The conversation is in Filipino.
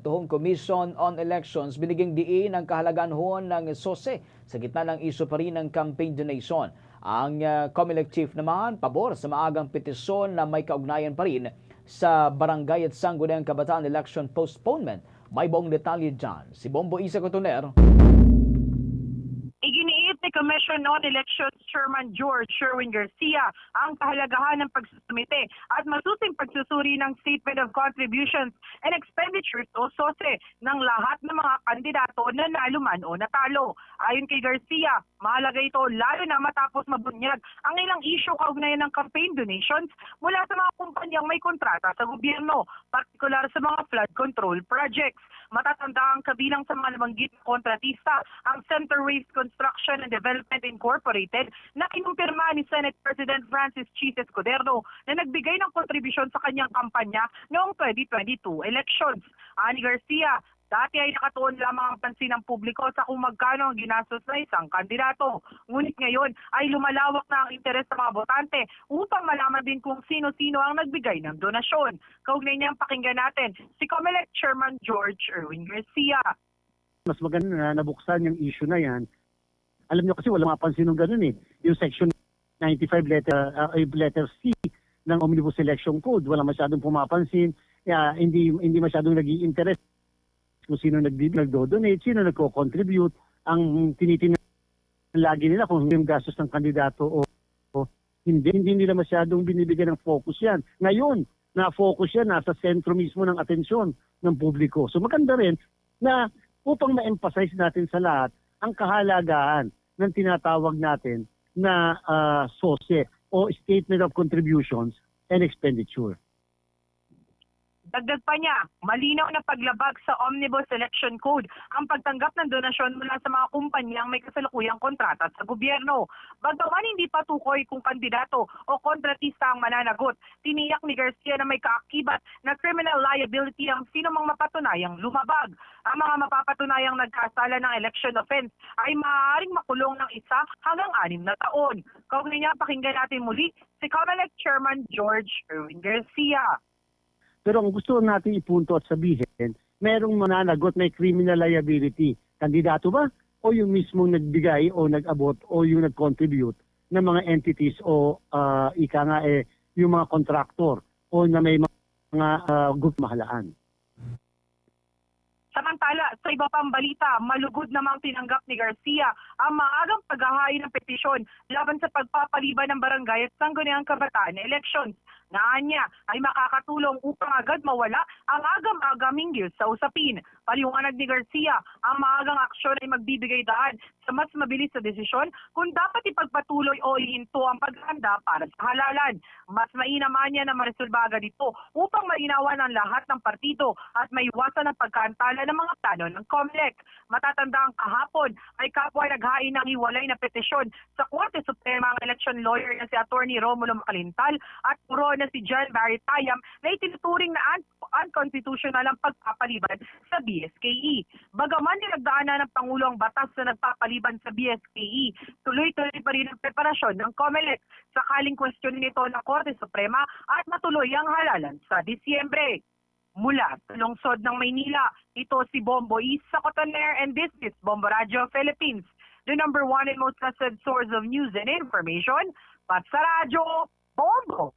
Tuhong Commission on Elections biniging diin ang kahalagaan ho ng SOSE sa gitna ng iso pa rin ng campaign donation. Ang uh, COMELEC chief naman pabor sa maagang petisyon na may kaugnayan pa rin sa barangay at sangguniang kabataan election postponement. May buong detalye dyan. Si Bombo Isa Cotoner. Commission on Elections Chairman George Sherwin Garcia ang kahalagahan ng pagsusumite at masusing pagsusuri ng Statement of Contributions and Expenditures o SOSE ng lahat ng mga kandidato na nalo man o natalo. Ayon kay Garcia, mahalaga ito lalo na matapos mabunyag ang ilang issue kaugnayan ng campaign donations mula sa mga kumpanyang may kontrata sa gobyerno, partikular sa mga flood control projects. Matatanda ang kabilang sa mga nabanggit na kontratista ang Center Waste Construction and Development Incorporated na kinumpirma ni Senate President Francis Chis Escudero na nagbigay ng kontribusyon sa kanyang kampanya noong 2022 elections. Ani Garcia, Dati ay nakatuon lamang ang pansin ng publiko sa kung magkano ang ginastos ng isang kandidato. Ngunit ngayon ay lumalawak na ang interes ng mga botante upang malaman din kung sino-sino ang nagbigay ng donasyon. Kaugnay niyang pakinggan natin si Comelec Chairman George Erwin Garcia. mas maganda na nabuksan yung issue na yan. Alam niyo kasi wala mapansin ng ganun eh. Yung section 95 letter uh, letter C ng Omnibus Election Code, wala masyadong pumapansin, kaya hindi hindi masyadong nag-i-interest kung sino nagdo-donate, sino nagko-contribute. Ang tinitingnan lagi nila kung yung gastos ng kandidato o, o hindi, hindi nila masyadong binibigyan ng focus yan. Ngayon, na-focus yan, nasa sentro mismo ng atensyon ng publiko. So maganda rin na upang ma-emphasize natin sa lahat ang kahalagahan ng tinatawag natin na ah, SOSE o Statement of Contributions and Expenditure. Dagdag pa niya, malinaw na paglabag sa Omnibus Election Code ang pagtanggap ng donasyon mula sa mga kumpanyang may kasalukuyang kontrata sa gobyerno. Bagaman hindi patukoy kung kandidato o kontratista ang mananagot, tiniyak ni Garcia na may kaakibat na criminal liability ang sino mang mapatunayang lumabag. Ang mga mapapatunayang nagkasala ng election offense ay maaaring makulong ng isa hanggang anim na taon. Kaugnay niya, pakinggan natin muli si COMELEC Chairman George Erwin Garcia. Pero ang gusto natin ipunto at sabihin, merong mananagot may criminal liability. Kandidato ba? O yung mismong nagbigay o nag-abot o yung nag-contribute ng mga entities o ah, ika nga eh, yung mga contractor o na may mga uh, group mahalaan. Samantala, sa iba pang balita, malugod namang tinanggap ni Garcia ang maagang paghahain ng petisyon laban sa pagpapaliban ng barangay at sangguniang kabataan elections. Naan niya ay makakatulong upang agad mawala ang agam-agaming gil sa usapin. Paliwanag ni Garcia, ang maagang aksyon ay magbibigay daan sa mas mabilis na desisyon kung dapat ipagpatuloy o ihinto ang paghanda para sa halalan. Mas mainaman niya na maresolba agad ito upang mainawan ang lahat ng partido at maiwasan ang pagkaantala ng mga plano ng COMELEC. Matatanda ang kahapon ay kapwa naghain ng hiwalay na petisyon sa Korte Suprema ang election lawyer na si Attorney Romulo Macalintal at puro na si John Barry Tayam na itinuturing na unconstitutional ang pagpapaliban sa BSKE. Bagaman nilagdaan na ng Pangulo ang batas na nagpapaliban sa BSKE, tuloy-tuloy pa rin ang preparasyon ng COMELEC sakaling kwestiyonin ito ng Korte Suprema at matuloy ang halalan sa Disyembre. Mula sa lungsod ng Maynila, ito si Bombo Isa Cotoner and this is Bombo Radio Philippines, the number one and most trusted source of news and information. Pat sa radyo, Bombo!